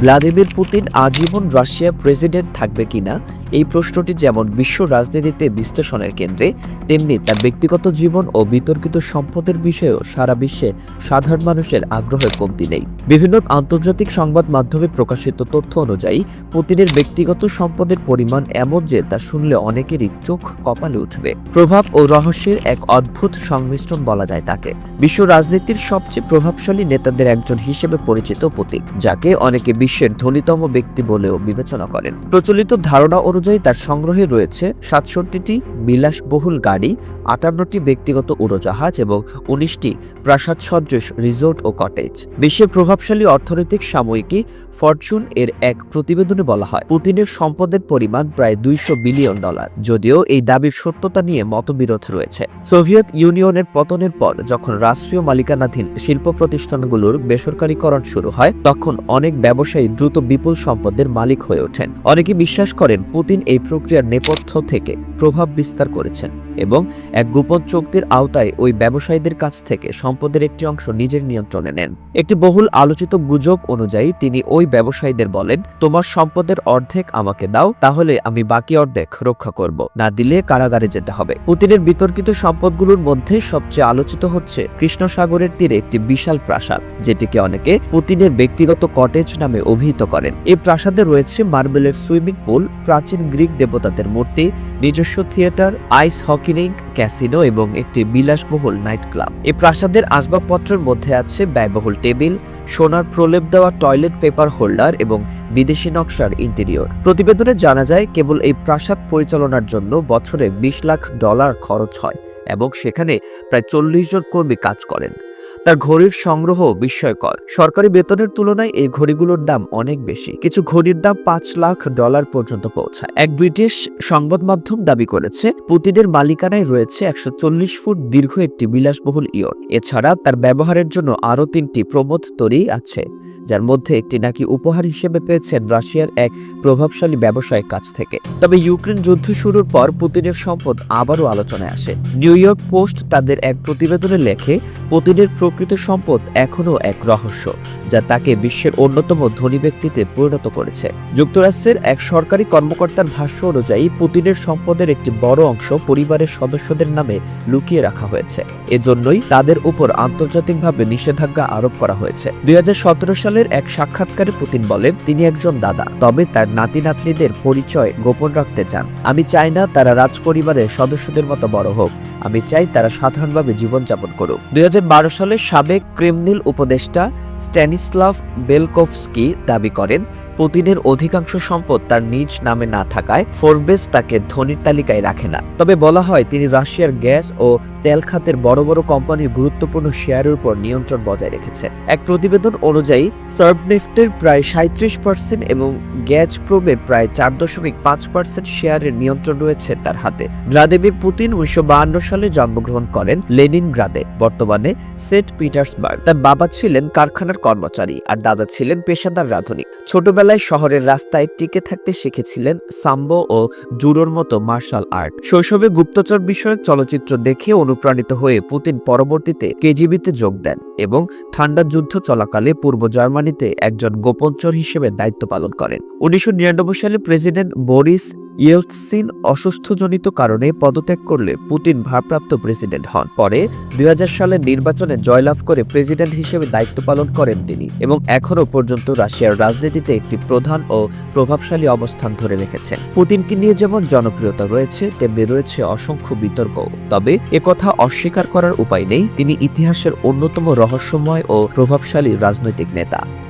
Vladimir Putin আজীবন Russia president থাকবে কিনা এই প্রশ্নটি যেমন বিশ্ব রাজনীতিতে বিশ্লেষণের কেন্দ্রে, তেমনি তার ব্যক্তিগত জীবন ও বিতর্কিত সম্পদের বিষয়েও সারা বিশ্বে সাধারণ মানুষের আগ্রহের কমতি নেই। বিভিন্ন আন্তর্জাতিক সংবাদ মাধ্যমে প্রকাশিত তথ্য অনুযায়ী, পুতিনের ব্যক্তিগত সম্পদের পরিমাণ এমন যে তা শুনলে অনেকেরই চোখ কপালে উঠবে। প্রভাব ও রহস্যের এক অদ্ভুত সংমিশ্রণ বলা যায় তাকে। বিশ্ব রাজনীতির সবচেয়ে প্রভাবশালী নেতাদের একজন হিসেবে পরিচিত পুতিন, যাকে অনেকে বিশ্বের ধনীতম ব্যক্তি বলেও বিবেচনা করেন। প্রচলিত ধারণা অনুযায়ী তার সংগ্রহে রয়েছে সাতষট্টিটি বিলাসবহুল গাড়ি, আটান্নটি ব্যক্তিগত উড়োজাহাজ এবং উনিশটি প্রাসাদ সদৃশ রিসোর্ট ও কটেজ। বিশ্বের প্রভাবশালী অর্থনৈতিক সাময়িকী ফরচুন এর এক প্রতিবেদনে বলা হয়, পুতিনের সম্পদের পরিমাণ প্রায় দুইশো বিলিয়ন ডলার, যদিও এই দাবির সত্যতা নিয়ে মতবিরোধ রয়েছে। সোভিয়েত ইউনিয়নের পতনের পর যখন রাষ্ট্রীয় মালিকানাধীন শিল্প প্রতিষ্ঠানগুলোর বেসরকারীকরণ শুরু হয়, তখন অনেক ব্যবসায়ী দ্রুত বিপুল সম্পদের মালিক হয়ে ওঠেন। অনেকে বিশ্বাস করেন, পুতিন এই প্রক্রিয়ার নেপথ্য থেকে প্রভাব বিস্তার করেছেন। এবং এক গোপন চুক্তির আওতায় ওই ব্যবসায়ীদের কাছ থেকে সম্পদের একটি অংশ নিজের নিয়ন্ত্রণে নেন। একটি বহুল আলোচিত গুজব অনুযায়ী তিনি ওই ব্যবসায়ীদের বলেন, তোমার সম্পদের অর্ধেক আমাকে দাও, তাহলে আমি বাকি অর্ধেক রক্ষা করব। না দিলে কারাগারে যেতে হবে। পুতিনের বিতর্কিত সম্পদগুলোর মধ্যে সবচেয়ে আলোচিত হচ্ছে কৃষ্ণ সাগরের তীরে একটি বিশাল প্রাসাদ, যেটিকে অনেকে পুতিনের ব্যক্তিগত কটেজ নামে অভিহিত করেন। এই প্রাসাদে রয়েছে মার্বেলের সুইমিং পুল, প্রাচীন গ্রিক দেবতাদের মূর্তি, নিজস্ব theatre, ice hockey rink casino এবং একটি বিলাসবহুল নাইট ক্লাব এই প্রাসাদের আসবাবপত্রের মধ্যে আছে ব্যয়বহুল টেবিল, সোনার প্রলেপ দেওয়া টয়লেট পেপার হোল্ডার এবং বিদেশি নকশার ইন্টেরিয়র। প্রতিবেদনে জানা যায়, কেবল এই প্রাসাদ পরিচালনার জন্য বছরে বিশ লাখ ডলার খরচ হয় এবং সেখানে প্রায় চল্লিশ জন কর্মী কাজ করেন। তার ঘড়ির সংগ্রহ বিস্ময়কর। সরকারি বেতনের তুলনায় এই ঘড়িগুলোর দাম অনেক বেশি। কিছু ঘড়ির দাম পাঁচ লাখ ডলার পর্যন্ত পৌঁছায়। এক ব্রিটিশ সংবাদ মাধ্যম দাবি করেছে, পুতিনের মালিকানায় রয়েছে একশো চল্লিশ ফুট দীর্ঘ একটি বিলাসবহুল ইয়ট এছাড়া তার ব্যবহারের জন্য আরও তিনটি প্রমোদ তরী আছে, যার মধ্যে একটি নাকি উপহার হিসেবে পেয়েছেন রাশিয়ার এক প্রভাবশালী ব্যবসায়ীর কাছ থেকে। তবে ইউক্রেন যুদ্ধ শুরুর পর পুতিনের সম্পদ আবারও আলোচনায় আসে। নিউ ইয়র্ক পোস্ট তাদের এক প্রতিবেদনে লেখে পুতিনের প্রকৃত সম্পদ এখনও এক রহস্য, যা তাকে বিশ্বের অন্যতম ধনী ব্যক্তিতে পরিণত করেছে। যুক্তরাষ্ট্রের এক সরকারি কর্মকর্তার ভাষ্য অনুযায়ী, পুতিনের সম্পদের একটি বড় অংশ পরিবারের সদস্যদের নামে লুকিয়ে রাখা হয়েছে। এজন্যই তাদের উপর আন্তর্জাতিকভাবে নিষেধাজ্ঞা আরোপ করা হয়েছে। দুই হাজার সতেরো সালের এক সাক্ষাৎকারে পুতিন বলেন, তিনি একজন দাদা। তবে তার নাতি নাতনিদের পরিচয় গোপন রাখতে চান। আমি চাই না তারা রাজ পরিবারের সদস্যদের মতো বড় হোক। আমি চাই তারা সাধারণভাবে জীবনযাপন করুক। দুই হাজার সালে সাবেক ক্রেমনিল উপদেষ্টা স্ট্যানিস্লাভ বেলকোভস্কি দাবি করেন পুতিনের অধিকাংশ সম্পদ তার নিজ নামে না থাকায় ফোরবেস তাকে ধনীর তালিকায় রাখে না। তবে বলা হয়, তিনি রাশিয়ার গ্যাস ও তেল খাতের বড় বড় কোম্পানির গুরুত্বপূর্ণ শেয়ারের উপর নিয়ন্ত্রণ বজায় রেখেছে। এক প্রতিবেদন অনুযায়ী সার্বনেফটের প্রায় সাঁত্রিশ পার্সেন্ট এবং গ্যাস প্রোবের প্রায় চার দশমিক পাঁচ পার্সেন্ট শেয়ারের নিয়ন্ত্রণ রয়েছে তার হাতে। ভ্লাদিমির পুতিন উনিশশো সালে জন্মগ্রহণ করেন লেনিন লেনিনগ্রাদে, বর্তমানে সেন্ট পিটার্সবার্গ। তার বাবা ছিলেন কারখানার কর্মচারী আর দাদা ছিলেন পেশাদার রাঁধুনি। ছোটবেলায় শহরের রাস্তায় টিকে থাকতে শিখেছিলেন সাম্বো ও জুরোর মতো মার্শাল আর্ট। শৈশবে গুপ্তচর বিষয়ক চলচ্চিত্র দেখে অনুপ্রাণিত হয়ে পুতিন পরবর্তীতে কেজিবিতে যোগ দেন এবং ঠান্ডা যুদ্ধ চলাকালে পূর্ব জার্মানিতে একজন গোপনচর হিসেবে দায়িত্ব পালন করেন। উনিশশো নিরানব্বই সালে প্রেসিডেন্ট বরিস ইয়েলসিন অসুস্থজনিত কারণে পদত্যাগ করলে পুতিন ভারপ্রাপ্ত প্রেসিডেন্ট হন। পরে দুই হাজার সালের নির্বাচনে জয়লাভ করে প্রেসিডেন্ট হিসেবে দায়িত্ব পালন করেন তিনি এবং এখনও পর্যন্ত রাশিয়ার রাজনীতিতে একটি প্রধান ও প্রভাবশালী অবস্থান ধরে রেখেছেন। পুতিনকে নিয়ে যেমন জনপ্রিয়তা রয়েছে, তেমনি রয়েছে অসংখ্য বিতর্ক তবে একথা অস্বীকার করার উপায় নেই, তিনি ইতিহাসের অন্যতম রহস্যময় ও প্রভাবশালী রাজনৈতিক নেতা।